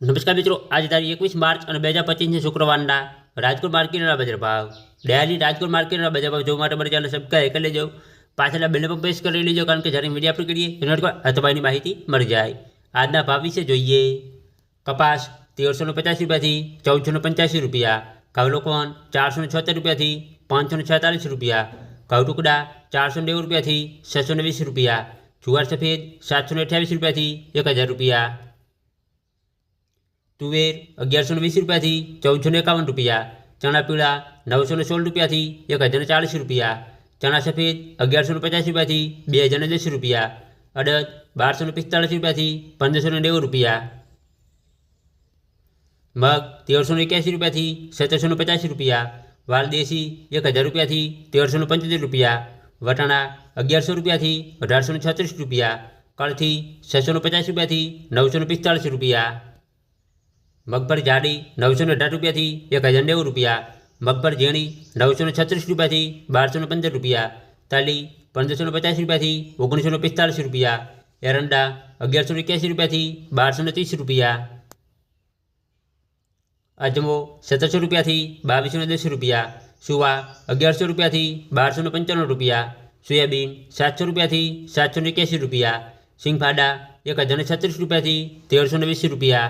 નમસ્કાર મિત્રો આજે તારીખ એકવીસ માર્ચ અને બે હજાર પચીસની શુક્રવારના રાજકોટ માર્કેટના બજાર ભાવ ડેલી રાજકોટ માર્કેટના બજાર ભાવ જોવા માટે મારી ચેનલ સબસ્ક્રાઈબ કરી લેજો પાછળના બેલ પણ પ્રેસ કરી લેજો કારણ કે જ્યારે વિડીયો અપલોડ કરીએ એનો અથવાની માહિતી મળી જાય આજના ભાવ વિશે જોઈએ કપાસ તેરસો ને પચાસ રૂપિયાથી ચૌદસો ને પંચ્યાસી રૂપિયા ઘઉં ચારસો ને છોતેર રૂપિયાથી પાંચસો ને છેતાલીસ રૂપિયા ઘઉં ટુકડા ચારસો ને નેવું રૂપિયાથી છસો ને વીસ રૂપિયા જુવાર સફેદ સાતસો ને અઠ્યાવીસ રૂપિયાથી એક હજાર રૂપિયા તુવેર અગિયારસો ને વીસ રૂપિયાથી ચૌદસો ને એકાવન રૂપિયા ચણા પીળા નવસો ને સોળ રૂપિયાથી એક હજાર ને ચાલીસ રૂપિયા ચણા સફેદ અગિયારસો ને પચાસ રૂપિયાથી બે હજાર ને દસ રૂપિયા અડદ બારસો ને પિસ્તાળીસ રૂપિયાથી પંદરસો ને નેવું રૂપિયા મગ તેરસો ને એક્યાસી રૂપિયાથી સત્તરસો ને પચાસ રૂપિયા વાલ દેશી એક હજાર રૂપિયાથી તેરસો ને પંચોતેર રૂપિયા વટાણા અગિયારસો રૂપિયાથી અઢારસો ને છત્રીસ રૂપિયા કળથી છસો ને પચાસ રૂપિયાથી નવસો ને પિસ્તાળીસ રૂપિયા મગફળી જાડી નવસો ને અઢાર રૂપિયાથી એક હજાર નેવું રૂપિયા મગફળી ઝીણી નવસો ને છત્રીસ રૂપિયાથી બારસો ને પંદર રૂપિયા તાલી પંદરસો ને પચાસ રૂપિયાથી ઓગણીસો ને પિસ્તાળીસ રૂપિયા એરંડા અગિયારસો ને એક્યાસી રૂપિયાથી બારસો ને ત્રીસ રૂપિયા અજમો સત્તરસો રૂપિયાથી બાવીસો ને દસ રૂપિયા સુવા અગિયારસો રૂપિયાથી બારસો ને પંચાણું રૂપિયા સોયાબીન સાતસો રૂપિયાથી સાતસો ને એક્યાસી રૂપિયા સિંગફાડા એક હજાર ને છત્રીસ રૂપિયાથી તેરસો ને વીસ રૂપિયા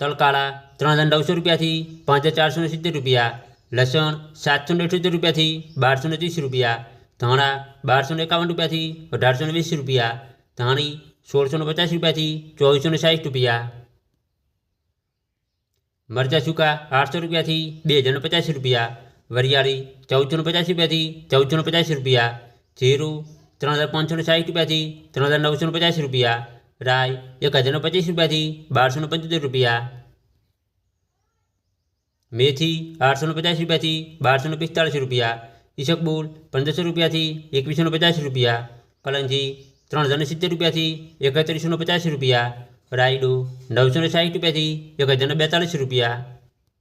તલકાળા ત્રણ હજાર નવસો રૂપિયાથી પાંચ હજાર ચારસો ને સિત્તેર રૂપિયા લસણ સાતસો ને અઠ્યોતેર રૂપિયાથી બારસો ને ત્રીસ રૂપિયા ધાણા બારસો ને એકાવન રૂપિયાથી અઢારસો ને વીસ રૂપિયા ધાણી સોળસો ને પચાસ રૂપિયાથી ચોવીસો ને સાઠ રૂપિયા મરચાં સૂકા આઠસો રૂપિયાથી બે હજાર ને પચાસ રૂપિયા વરિયાળી ચૌદસો ને પચાસ રૂપિયાથી ચૌદસો ને પચાસ રૂપિયા જીરું ત્રણ હજાર પાંચસો ને સાઠ રૂપિયાથી ત્રણ હજાર નવસો ને પચાસ રૂપિયા રાય એક હજાર ને પચીસ રૂપિયાથી બારસો ને પંચોતેર રૂપિયા મેથી આઠસો ને પચાસ રૂપિયાથી બારસો ને પિસ્તાળીસ રૂપિયા ઈસકબુલ પંદરસો રૂપિયાથી એકવીસો ને પચાસ રૂપિયા કલંજી ત્રણ હજાર ને સિત્તેર રૂપિયાથી એકત્રીસો ને પચાસ રૂપિયા રાયડું નવસો ને સાઠ રૂપિયાથી એક હજાર ને બેતાળીસ રૂપિયા